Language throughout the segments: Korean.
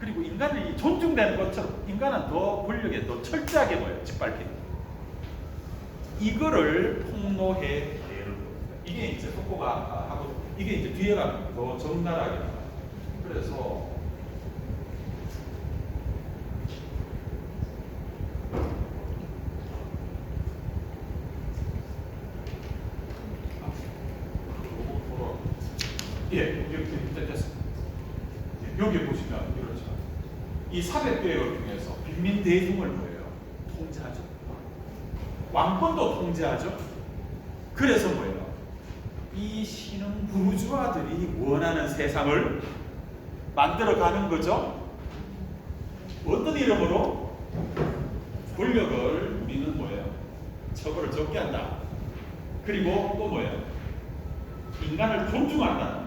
그리고 인간이 존중되는 것처럼 인간은 더 권력에 더 철저하게 뭐예요? 짓밟히는 이거를 폭로해 내는 겁니다. 이게 이제 속고가 하고 이게 이제 뒤에 가면 더 적나라하게 나와요. 그래서 예, 이렇게 됐습니다. 예, 여기 보시면 이렇죠. 이 사백개혁을 통해서 빈민 대중을 뭐예요? 통제하죠. 왕권도 통제하죠. 그래서 뭐예요? 이 신흥 부르주아들이 원하는 세상을 만들어가는 거죠. 어떤 이름으로? 권력을 우리는 뭐예요? 처벌을 적게 한다. 그리고 또 뭐예요? 인간을 존중한다.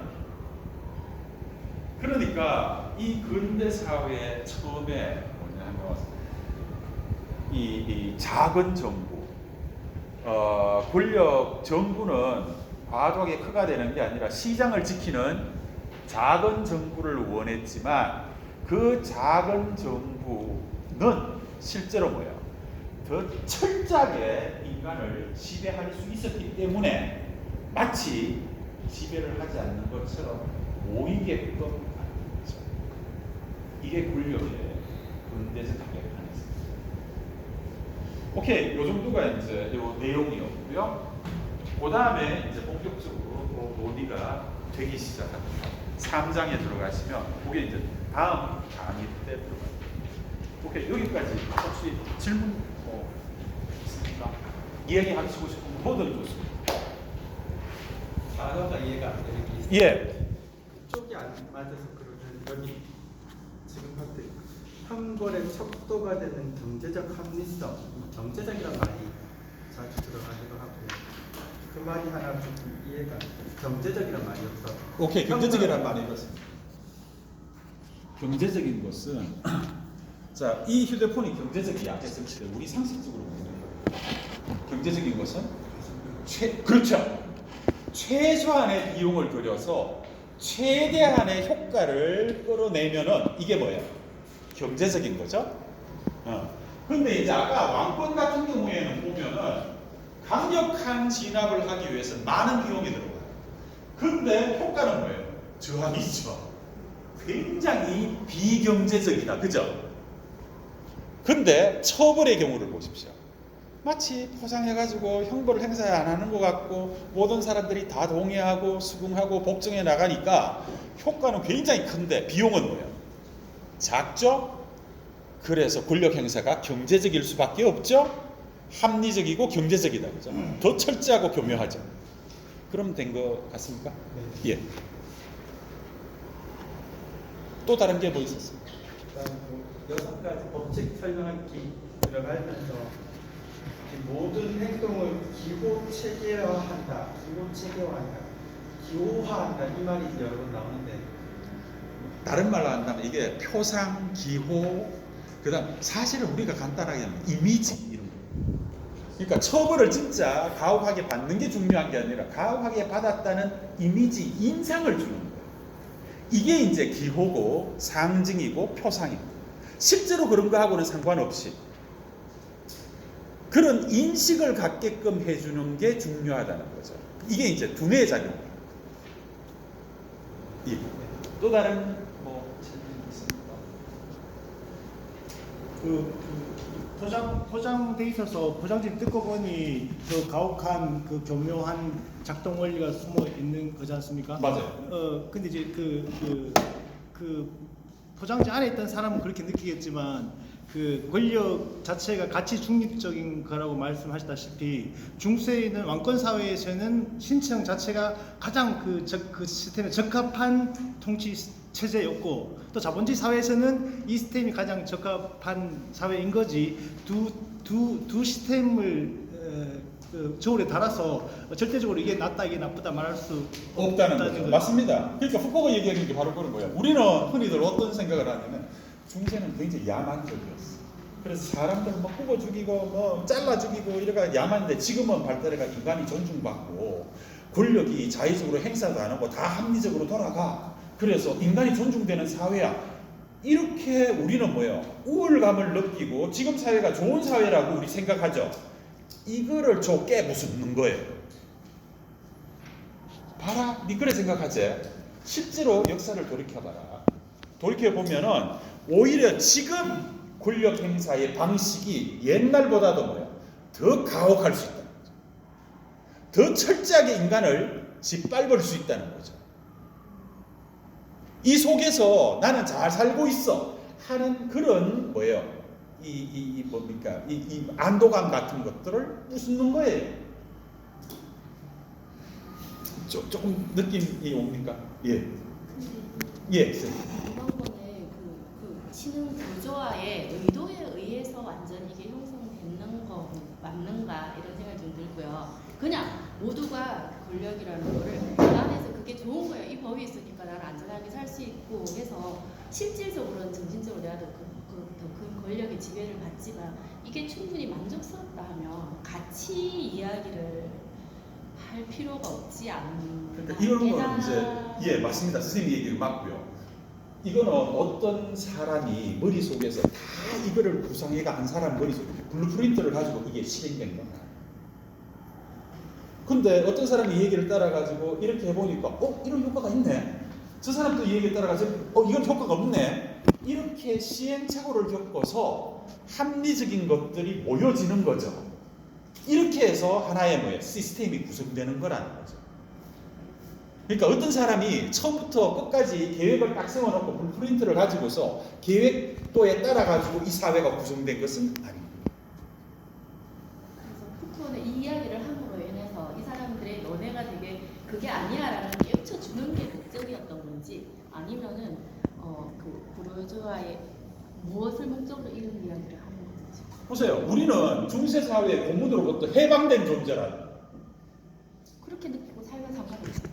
그러니까 이 근대 사회 처음에 뭐냐면 이, 이 작은 정부, 어, 권력 정부는 과도하게 크가 되는 게 아니라 시장을 지키는 작은 정부를 원했지만 그 작은 정부는 실제로 뭐야? 더 철저하게 인간을 지배할 수 있었기 때문에 마치 지배를 하지 않는 것처럼 모이게끔. 이게 권력의 근대적 개혁판이었습니다. 오케이, 요 정도가 이제 요 내용이었고요. 그 다음에 이제 본격적으로 또 논의가 되기 시작합니다. 3장에 들어가시면 그게 이제 다음 강의 때 들어가요. 오케이, 여기까지 혹시 질문 뭐 있습니까? 이야기하시고 싶은 거 뭐든 좋습니다. 단어가 이해가 안 되는 게 있어요. 예. 쪽이 안 맞아서 그러면 여기 형벌의 척도가 되는 경제적 합리성, 이 경제적이란 말이 자주 들어가기도 하고요. 그 말이 하나 좀 이해가 안 돼요. 경제적이란 말이 없어. 오케이 경제적이란 형벌은- 말이 이렇습니다. 경제적인 것은 자 이 휴대폰이 경제적이 약했을 때 우리 상식적으로 보는 거예요. 경제적인 것은 최 그렇죠 최소한의 비용을 들여서 최대한의 효과를 끌어내면은 이게 뭐예요? 경제적인 거죠. 어. 근데 이제 아까 왕권 같은 경우에는 보면은 강력한 진압을 하기 위해서 많은 비용이 들어가요. 근데 효과는 뭐예요? 저항이죠. 굉장히 비경제적이다. 그죠? 근데 처벌의 경우를 보십시오. 마치 포장해가지고 형벌을 행사 안 하는 것 같고 모든 사람들이 다 동의하고 수긍하고 복종해 나가니까 효과는 굉장히 큰데 비용은 뭐예요? 작죠? 그래서 권력 행사가 경제적일 수밖에 없죠? 합리적이고 경제적이다. 그죠? 더 철저하고 교묘하죠. 그럼 된 것 같습니까? 네. 예. 또 다른 게 뭐 있었습니까? 그다음 그 여섯 가지 법칙 설명하기 들어가면서 이 모든 행동을 기호 체계화한다, 기호 체계화한다, 기호화한다 이 말이 여러 번 나오는데 다른 말로 한다면 이게 표상, 기호, 그 다음 사실은 우리가 간단하게 하면 이미지 이런 거. 그러니까 처벌을 진짜 가혹하게 받는 게 중요한 게 아니라 가혹하게 받았다는 이미지, 인상을 주는 거예요. 이게 이제 기호고 상징이고 표상이고 실제로 그런 거하고는 상관없이 그런 인식을 갖게끔 해주는 게 중요하다는 거죠. 이게 이제 두뇌 작용. 예. 또 다른 뭐 질문 있습니까? 그, 그 포장 포장돼 있어서 포장지 뜯고 보니 그 가혹한 그 교묘한 작동 원리가 숨어 있는 거지 않습니까? 맞아요. 어 근데 이제 그 그 그 포장지 안에 있던 사람은 그렇게 느끼겠지만 그 권력 자체가 가치 중립적인 거라고 말씀하셨다시피 중세에 있는 왕권 사회에서는 신청 자체가 가장 그, 적, 그 시스템에 적합한 통치 체제였고 또 자본주의 사회에서는 이 시스템이 가장 적합한 사회인 거지 두 두 두 시스템을 어, 그 저울에 달아서 절대적으로 이게 낫다 이게 나쁘다 말할 수 없다는 없다는 거죠. 맞습니다. 그러니까 후코가 얘기하는 게 바로 그런 거예요. 우리는 흔히들 어떤 생각을 하냐면 중세는 굉장히 야만적이었어. 그래서 사람들 뭐 뽑아 죽이고 뭐 잘라 죽이고 이래가 야만인데 지금은 발달해가 인간이 존중받고 권력이 자의적으로 행사도 안 하고 다 합리적으로 돌아가. 그래서 인간이 존중되는 사회야. 이렇게 우리는 뭐예요? 우울감을 느끼고 지금 사회가 좋은 사회라고 우리 생각하죠. 이거를 좁게 부수는 거예요. 봐라, 니 그래 생각하지? 실제로 역사를 돌이켜봐라. 돌이켜 보면은 오히려 지금 권력 행사의 방식이 옛날보다도 뭐야? 더 가혹할 수 거죠. 더 철저하게 인간을 짓밟을 수 있다는 거죠. 이 속에서 나는 잘 살고 있어 하는 그런 뭐예요? 이, 이, 이 뭡니까? 이, 이 안도감 같은 것들을 부수는 거예요. 조, 조금 느낌이 옵니까? 예. 예. 거는 그, 그 치는 구조화의 의도에 의해서 완전히 이게 형성되는 거 맞는가 이런 생각이 좀 들고요. 그냥 모두가 권력이라는 거를 그 안에서 그게 좋은 거예요. 이 법이 있으니까 나는 안전하게 살 수 있고 해서 실질적으로는 정신적으로 내가 더큰 권력의 지배를 받지만 이게 충분히 만족스럽다 하면 같이 이야기를 할 필요가 없지 않나. 그러니까 이런 거는 이제 예 맞습니다 선생님 얘기를 맞고요. 이거는 어떤 사람이 머릿속에서 다 이거를 구상해가 한 사람 머릿속에 블루프린트를 가지고 이게 실행된 거야. 근데 어떤 사람이 이 얘기를 따라가지고 이렇게 해보니까 어? 이런 효과가 있네. 저 사람도 이 얘기를 따라가지고 어? 이건 효과가 없네. 이렇게 시행착오를 겪어서 합리적인 것들이 모여지는 거죠. 이렇게 해서 하나의 뭐예요? 시스템이 구성되는 거라는 거죠. 그러니까 어떤 사람이 처음부터 끝까지 계획을 딱 세워놓고 블루프린트를 가지고서 계획도에 따라 가지고 이 사회가 구성된 것은 아닙니다. 그래서 푸코는 이 이야기를 함으로 너네가 되게 그게 아니야라는 깨우쳐 주는 게 목적이었던 건지 아니면은 어그 부르주아의 무엇을 목적으로 이런 이야기를 하는 건지 보세요. 우리는 중세 사회의 고문으로부터 해방된 존재라. 그렇게 느끼고 살면 상관없어요.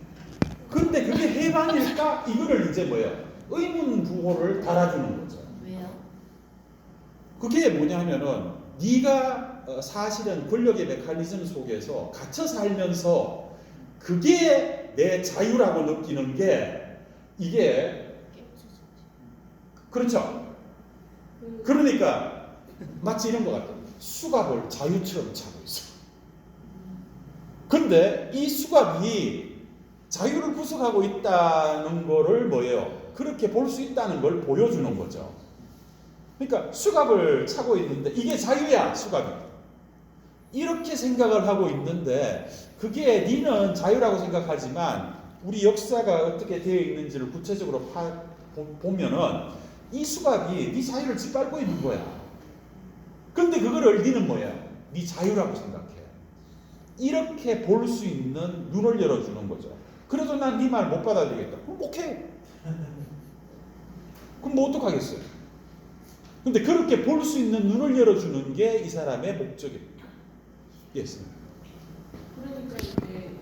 근데 그게 해방일까? 이거를 이제 뭐예요? 의문 부호를 달아주는 거죠. 왜요? 그게 뭐냐면은 네가 어, 사실은 권력의 메커니즘 속에서 갇혀 살면서 그게 내 자유라고 느끼는 게 이게. 그렇죠. 그러니까 마치 이런 것 같아요. 수갑을 자유처럼 차고 있어. 근데 이 수갑이 자유를 구속하고 있다는 거를 뭐예요? 그렇게 볼 수 있다는 걸 보여주는 거죠. 그러니까 수갑을 차고 있는데 이게 자유야, 수갑이. 이렇게 생각을 하고 있는데 그게 니는 자유라고 생각하지만 우리 역사가 어떻게 되어 있는지를 구체적으로 파, 보, 보면은 이 수갑이 네 자유를 짓밟고 있는 거야. 근데 그거를 니는 뭐야? 네 자유라고 생각해. 이렇게 볼 수 있는 눈을 열어주는 거죠. 그래도 난 네 말 못 받아들이겠다. 그럼 오케이. 그럼 뭐 어떡하겠어요? 근데 그렇게 볼 수 있는 눈을 열어주는 게 이 사람의 목적입니다. 예, 선생님. 그러니까 이제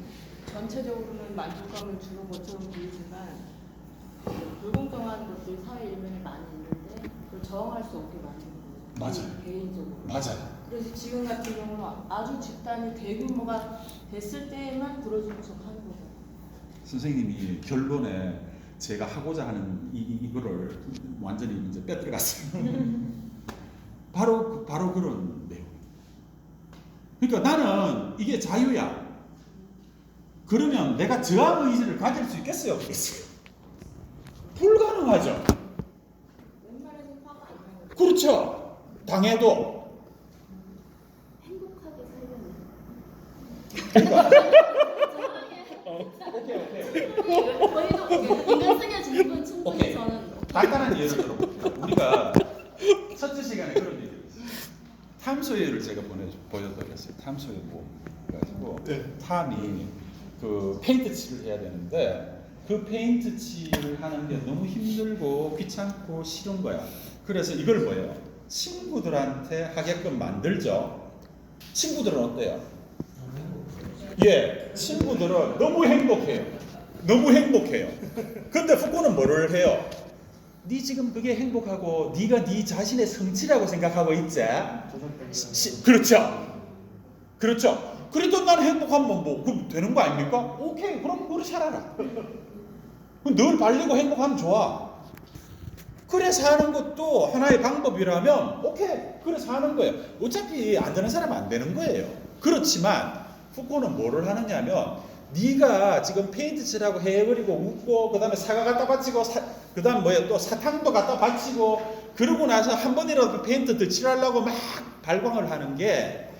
전체적으로는 만족감을 주는 것처럼 보이지만 불공정한 것들이 사회 일면에 많이 있는데 그걸 저항할 수 없게 만드는 거죠. 맞아요. 개인적으로. 맞아요. 그래서 지금 같은 경우는 아주 집단이 대규모가 됐을 때만 들어주는 척 하는 거죠. 선생님이 결론에 제가 하고자 하는 이, 이, 이거를 완전히 이제 빼들어갔어요. 바로, 그- 바로 그런. 그러니까 나는 이게 자유야. 그러면 내가 저항 의지를 가질 수 있겠어요? 없겠어요? 불가능하죠. 그렇죠. 당해도. 행복하게 살려면 오케이, 오케이. 저희도 인간 건 충분히 오케이. 저는 간단한 예를 들어볼게요. 우리가 첫째 시간에 그런 했어요. 탐소예를 제가 보내 보여드렸어요. 탐소예 뭐 가지고 탐이 그 페인트 칠을 해야 되는데 그 페인트 칠을 하는 게 너무 힘들고 귀찮고 싫은 거야. 그래서 이걸 뭐예요? 친구들한테 하게끔 만들죠. 친구들은 어때요? 예, 친구들은 너무 행복해요. 너무 행복해요. 근데 후코는 뭐를 해요? 네 지금 그게 행복하고 네가 네 자신의 성취라고 생각하고 있지? 시- 시- 그렇죠. 그렇죠. 그래도 난 행복하면 뭐 그럼 되는 거 아닙니까? 오케이 그럼 그렇게 살아라. 늘 발리고 행복하면 좋아. 그래서 하는 것도 하나의 방법이라면 오케이 그래서 하는 거예요. 어차피 안 되는 사람은 안 되는 거예요. 그렇지만 푸코는 뭐를 하느냐면 네가 지금 페인트 칠하고 해버리고 웃고 그 다음에 사과 갖다 바치고 사, 그 다음 뭐야 또 사탕도 갖다 바치고 그러고 나서 한 번이라도 페인트 더 칠하려고 막 발광을 하는 게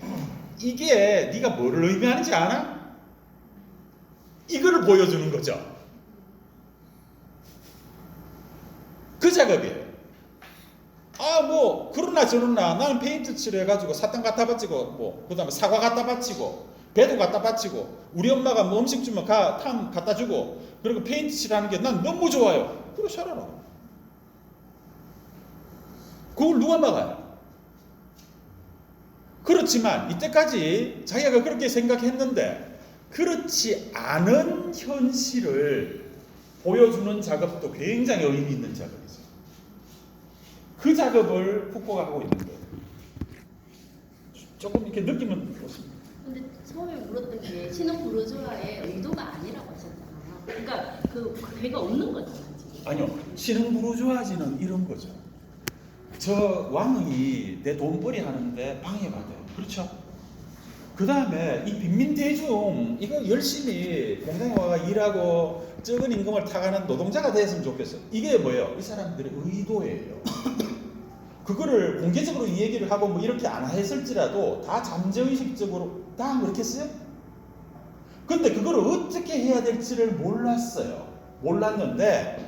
이게 네가 뭐를 의미하는지 아나? 이거를 보여주는 거죠. 그 작업이에요. 아, 뭐, 그러나 저러나 나는 페인트 칠해가지고 사탕 갖다 바치고, 뭐, 그 다음에 사과 갖다 바치고, 배도 갖다 바치고, 우리 엄마가 뭐 음식 주면 가, 탐 갖다 주고, 그리고 페인트 칠하는 게 난 너무 좋아요. 그래, 살아라. 그걸 누가 막아요? 그렇지만, 이때까지 자기가 그렇게 생각했는데, 그렇지 않은 현실을 보여주는 작업도 굉장히 의미 있는 작업이죠. 그 작업을 푸코가 하고 있는 거예요. 조금 이렇게 느낌은 그렇습니다. 처음에 물었던 게 신흥 부르주아의 의도가 아니라고 하셨잖아요. 그러니까 그 괴가 없는 거잖아요. 아니요, 신흥 부르주아지는 이런 거죠. 저 왕이 내 돈벌이 하는데 방해가 돼요. 그렇죠? 그 다음에 이 빈민 대중 이거 열심히 공장에 와가 일하고 적은 임금을 타가는 노동자가 됐으면 좋겠어. 이게 뭐예요? 이 사람들의 의도예요. 그거를 공개적으로 이 얘기를 하고 뭐 이렇게 안 했을지라도 다 잠재의식적으로 다 그렇겠어요? 근데 그걸 어떻게 해야 될지를 몰랐어요. 몰랐는데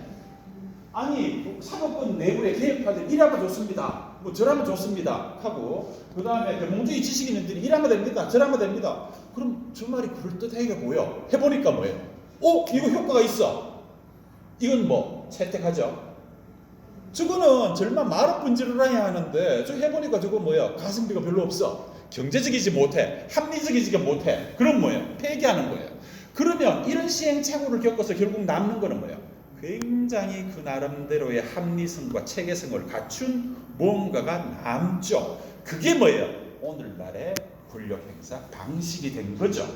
아니 사법권 내부의 개혁파들 일하면 좋습니다. 뭐 저라면 좋습니다. 하고 그 다음에 대몽주의 지식인들이 일하면 됩니다. 저라면 됩니다. 그럼 저 말이 그럴듯하게 보여. 해보니까 뭐예요? 어 이거 효과가 있어. 이건 뭐 채택하죠. 저거는 절만 말은 분지르라야 하는데 저 해보니까 저거 뭐야 가성비가 별로 없어. 경제적이지 못해. 합리적이지 못해. 그럼 뭐예요? 폐기하는 거예요. 그러면 이런 시행착오를 겪어서 결국 남는 거는 뭐예요? 굉장히 그 나름대로의 합리성과 체계성을 갖춘 무언가가 남죠. 그게 뭐예요? 오늘날의 권력 행사 방식이 된 거죠.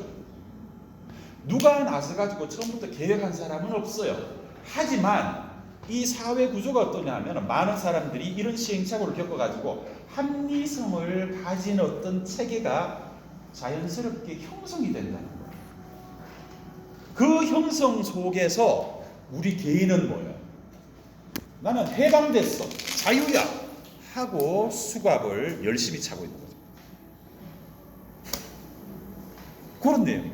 누가 나서 가지고 처음부터 계획한 사람은 없어요. 하지만 이 사회 구조가 어떠냐면 많은 사람들이 이런 시행착오를 겪어가지고 합리성을 가진 어떤 체계가 자연스럽게 형성이 된다는 거예요. 그 형성 속에서 우리 개인은 뭐예요? 나는 해방됐어. 자유야. 하고 수갑을 열심히 차고 있는 거죠. 그런 내용.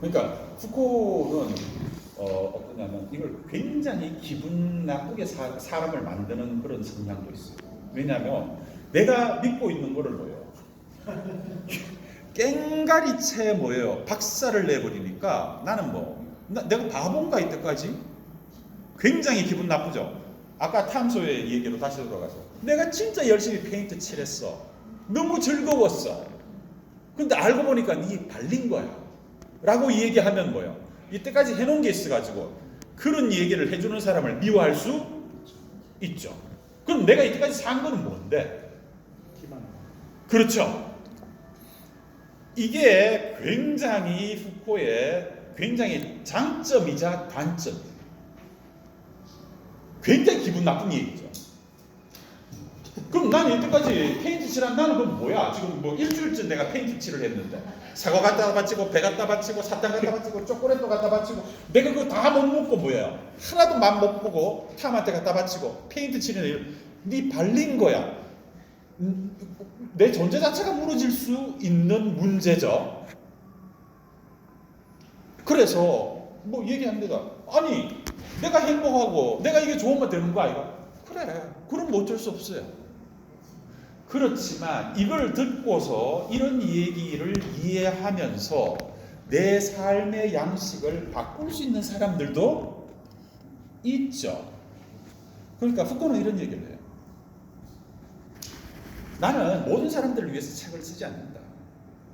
그러니까 푸코는 어, 어떠냐면 이걸 굉장히 기분 나쁘게 사, 사람을 만드는 그런 성향도 있어요. 왜냐하면 내가 믿고 있는 거를 뭐예요? 깽가리채 뭐예요? 박살을 내버리니까 나는 뭐 나, 내가 바본가 이때까지 굉장히 기분 나쁘죠. 아까 탐소의 얘기로 다시 돌아가서 내가 진짜 열심히 페인트 칠했어. 너무 즐거웠어. 근데 알고 보니까 네 발린 거야. 라고 얘기하면 뭐예요? 이때까지 해놓은 게 있어가지고 그런 얘기를 해주는 사람을 미워할 수 있죠. 그럼 내가 이때까지 산 거는 뭔데? 그렇죠. 이게 굉장히 후코의 굉장히 장점이자 단점이에요. 굉장히 기분 나쁜 얘기죠. 그럼 나는 이때까지 페인트 칠한 나는 그럼 뭐야? 지금 뭐 일주일째 내가 페인트 칠을 했는데 사과 갖다 바치고 배 갖다 바치고 사탕 갖다 바치고 초콜릿도 갖다 바치고 내가 그거 다 못 먹고 뭐야? 하나도 맛 못 보고 탐한테 갖다 바치고 페인트 칠은 일- 네 발린 거야. 음, 내 존재 자체가 무너질 수 있는 문제죠. 그래서 뭐 얘기합니다. 아니 내가 행복하고 내가 이게 좋으면 되는 거 아이가? 그래. 그럼 뭐 어쩔 수 없어요. 그렇지만 이걸 듣고서 이런 얘기를 이해하면서 내 삶의 양식을 바꿀 수 있는 사람들도 있죠. 그러니까 후코는 이런 얘기를 해요. 나는 모든 사람들을 위해서 책을 쓰지 않는다.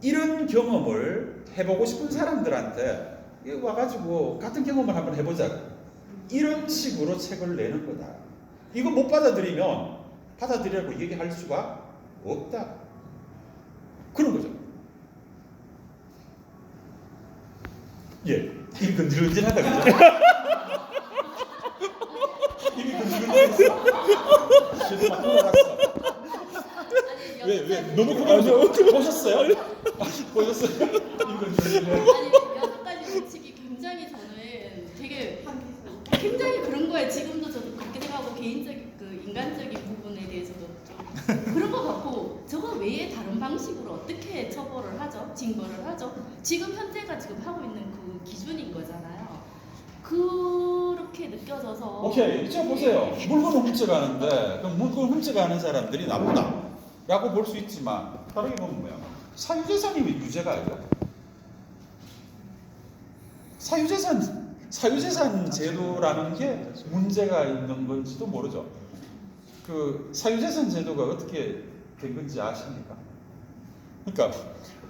이런 경험을 해보고 싶은 사람들한테 와가지고 같은 경험을 한번 해보자. 이런 식으로 책을 내는 거다. 이거 못 받아들이면 받아들이라고 얘기할 수가 없다. 그런 거죠. 예. 이 근질근질 하다, 그죠? 계속 막 돌아갔어. 아니, 왜, 왜, 너무 크게 보셨어요? 보셨어요? 이건 들리네. 아니 여기까지 놓치기 굉장히 저는 되게 굉장히 그런 거에 지금도 저도 그렇게 생각하고 개인적인 그 인간적인 부분에 대해서도 좀 그런 거 갖고 저거 외에 다른 방식으로 어떻게 처벌을 하죠? 징벌을 하죠? 지금 현재가 지금 하고 있는 그 기준인 거잖아요. 그렇게 느껴져서 오케이, 이제 보세요. 물건을 훔쳐가는데 그 물건 훔쳐가는 사람들이 나쁘다라고 볼 수 있지만 다르게 보면 뭐야? 사유재산이 왜 유죄가 아니야? 사유재산 사유재산 제도라는 게 문제가 있는 건지도 모르죠. 그 사유재산 제도가 어떻게 된 건지 아십니까? 그러니까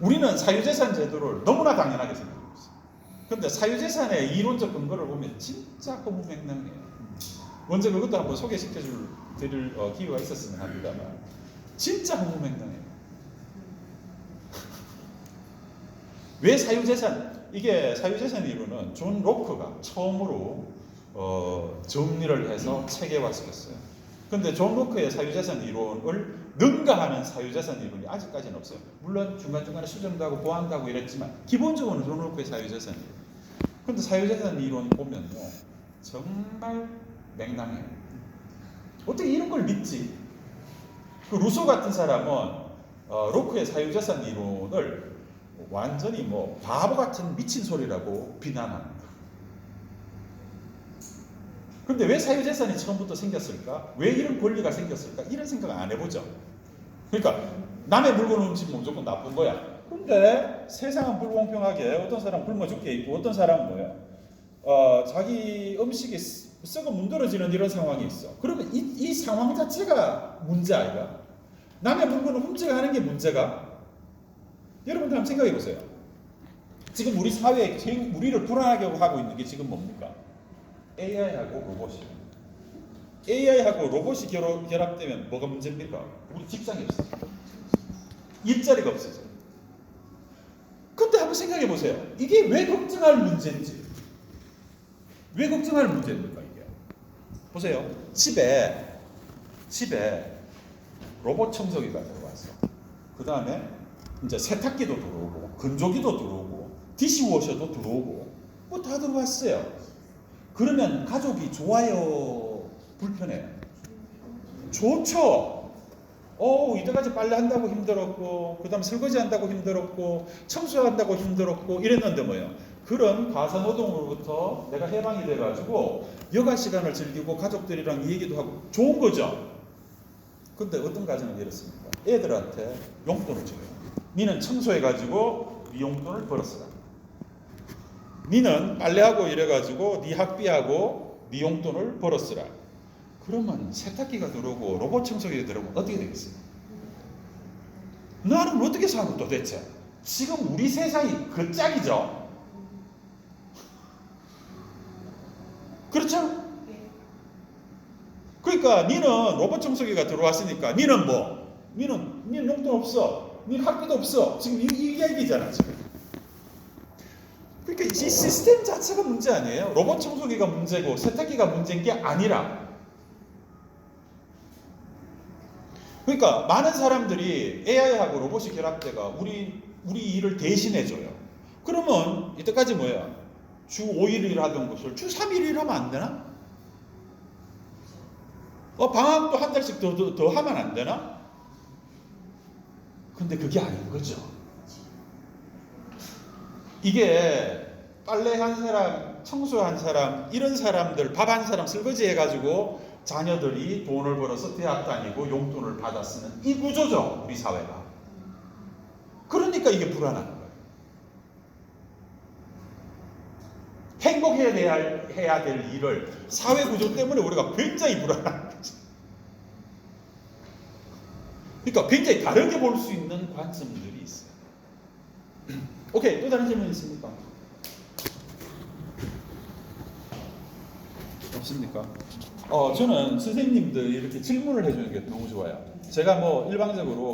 우리는 사유재산 제도를 너무나 당연하게 생각하고 있어요. 근데 사유재산의 이론적 근거를 보면 진짜 허무맹랑해요. 먼저 그것도 한번 소개시켜 줄 드릴 어, 기회가 있었으면 합니다만 진짜 허무맹랑해요. 왜 사유재산? 이게 사유재산 이론은 존 로크가 처음으로 어, 정리를 해서 체계화시켰어요. 근데 존 로크의 사유재산 이론을 능가하는 사유재산 이론이 아직까지는 없어요. 물론 중간중간에 수정도 하고 보완도 하고 이랬지만 기본적으로는 존 로크의 사유재산 이론. 근데 사유재산 이론 보면요. 정말 맹랑해요. 어떻게 이런 걸 믿지? 그 루소 같은 사람은 어, 로크의 사유재산 이론을 완전히 뭐 바보 같은 미친 소리라고 비난합니다. 근데 왜 사유재산이 처음부터 생겼을까? 왜 이런 권리가 생겼을까? 이런 생각 안 해보죠. 그러니까 남의 물건 훔치면 무조건 나쁜 거야. 근데 세상은 불공평하게 어떤 사람 굶어 죽게 있고 어떤 사람은 뭐야? 어, 자기 음식이 쓰- 썩어 문드러지는 이런 상황이 있어. 그러면 이, 이 상황 자체가 문제 아이가? 남의 물건을 훔쳐가는 게 문제가? 여러분들 한번 생각해 보세요. 지금 우리 사회에 우리를 불안하게 하고 있는 게 지금 뭡니까? AI하고 로봇이. AI하고 로봇이 결합, 결합 되면 뭐가 문제입니까? 우리 직장이 없어. 일자리가 없어져. 근데 한번 생각해 보세요. 이게 왜 걱정할 문제인지. 왜 걱정할 문제입니까, 이게? 보세요. 집에, 집에 로봇 청소기가 들어왔어. 그 다음에 이제 세탁기도 들어오고, 건조기도 들어오고, 디시워셔도 들어오고, 뭐 다 들어왔어요. 그러면 가족이 좋아요? 불편해요? 좋죠. 어, 이때까지 빨래 한다고 힘들었고, 그 다음 설거지 한다고 힘들었고, 청소한다고 힘들었고, 이랬는데 뭐예요? 그런 가사노동으로부터 내가 해방이 돼가지고, 여가 시간을 즐기고, 가족들이랑 얘기도 하고, 좋은 거죠? 근데 어떤 가정은 이렇습니까? 애들한테 용돈을 줘요. 니는 청소해가지고, 네 용돈을 벌었어라. 니는 빨래하고 이래가지고, 네 학비하고, 네 용돈을 벌었으라. 그러면 세탁기가 들어오고 로봇 청소기가 들어오면 어떻게 되겠어요? 나는 어떻게 사고 도대체? 지금 우리 세상이 그 짝이죠? 그렇죠? 그러니까 니는 로봇 청소기가 들어왔으니까 니는 뭐? 니는 니는 용돈 없어. 니는 학비도 없어. 지금 이, 이 얘기잖아 지금. 그러니까 이 시스템 자체가 문제 아니에요. 로봇 청소기가 문제고 세탁기가 문제인 게 아니라 그러니까 많은 사람들이 AI하고 로봇이 결합돼가 우리 우리 일을 대신해 줘요. 그러면 이때까지 뭐야? 주 5일 일하던 것을 주 3일 일하면 안 되나? 어 방학도 한 달씩 더, 더, 더 하면 안 되나? 근데 그게 아닌 거죠. 이게 빨래 한 사람, 청소 한 사람, 이런 사람들, 밥 한 사람 설거지 해가지고 자녀들이 돈을 벌어서 대학 다니고 용돈을 받아 쓰는 이 구조죠, 우리 사회가. 그러니까 이게 불안한 거예요. 행복해야 될, 해야 될 일을 사회 구조 때문에 우리가 굉장히 불안한 거죠. 그러니까 굉장히 다르게 볼 수 있는 관점들이 있어요. 오케이, 또 다른 질문 있습니까? 없습니까? 어, 저는 선생님들 이렇게 질문을 해주는 게 너무 좋아요. 제가 뭐 일방적으로